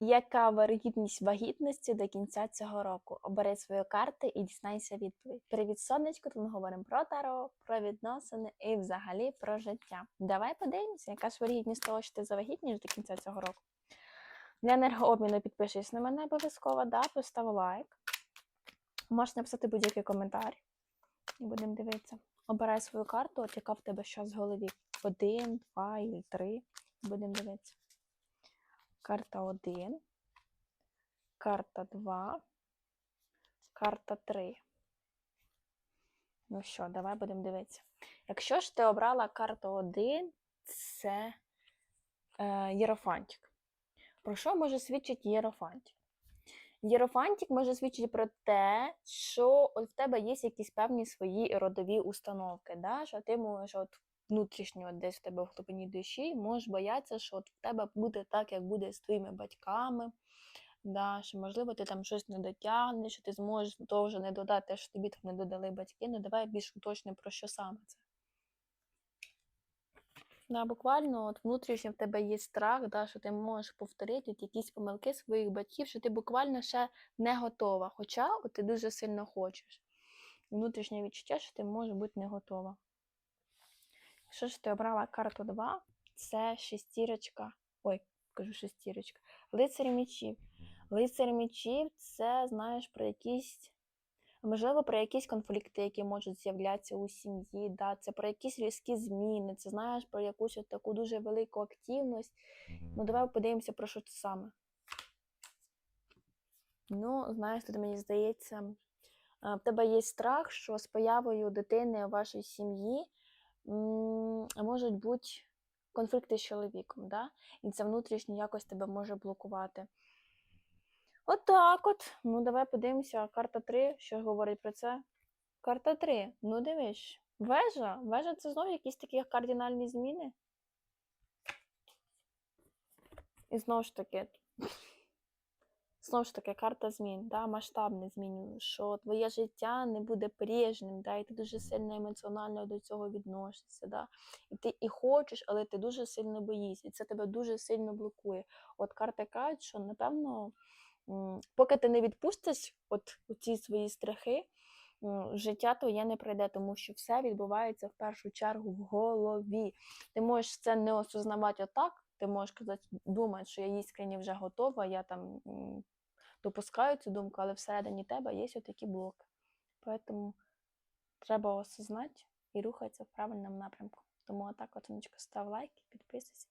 Яка вирогідність вагітності до кінця цього року? Обери свою карту і дізнайся відповідь. Привіт, сонечко! Тут ми говоримо про таро, про відносини і взагалі про життя. Давай подивимося, яка ж вирогідність того, що ти завагітніш до кінця цього року. Для енергообміну підпишись на мене обов'язково, да, постав лайк. Можеш написати будь-який коментар. І будемо дивитися. Обирай свою карту, от яка в тебе зараз в голові. Один, два і три. Будемо дивитися. Карта 1, карта 2, карта 3. Ну що, давай будемо дивитися. Якщо ж ти обрала карту 1, це е, Єрофантик. Про що може свідчити Єрофантик? Єрофантик може свідчити про те, що от в тебе є якісь певні свої родові установки, да? що ти можеш от внутрішньо десь в тебе в глибині душі, можеш боятися, що от в тебе буде так, як буде з твоїми батьками. Да, що, можливо, ти там щось не дотягнеш, що ти зможеш вже не додати, що тобі там не додали батьки. Ну, давай більш уточнимо, про що саме це. Да, буквально от внутрішньо в тебе є страх, да, що ти можеш повторити якісь помилки своїх батьків, що ти буквально ще не готова. Хоча от ти дуже сильно хочеш. Внутрішнє відчуття, що ти можеш бути не готова. Якщо ж ти обрала карту 2, це шестірочка. Ой, кажу шестірочка. Лицар мічів. Лицар мічів це, знаєш, про якісь, можливо, про якісь конфлікти, які можуть з'являтися у сім'ї. Да? Це про якісь різкі зміни, це знаєш про якусь от таку дуже велику активність. Ну, давай подивимося, про що це саме. Ну, знаєш, тут мені здається, в тебе є страх, що з появою дитини у вашій сім'ї можуть бути конфлікти з чоловіком, да? і це внутрішньо якось тебе може блокувати. От так от. Ну, давай подивимося. Карта 3, що говорить про це? Карта 3. Ну, дивись. Вежа. Вежа це знову якісь такі кардинальні зміни. І знову ж таки, знову ж таки, карта змін, да, масштабне змін, що твоє життя не буде прежним, да, і ти дуже сильно емоціонально до цього відносишся. Да, і ти і хочеш, але ти дуже сильно боїшся, і це тебе дуже сильно блокує. От карта каже, що напевно, поки ти не відпустиш от ці свої страхи, життя твоє не пройде, тому що все відбувається в першу чергу в голові. Ти можеш це не осознавати отак. Ти можеш казати, думати, що я іскренні вже готова, я там допускаю цю думку, але всередині тебе є такі блоки. Тому треба осознати і рухатися в правильному напрямку. Тому отак, от, став лайк, підписуйся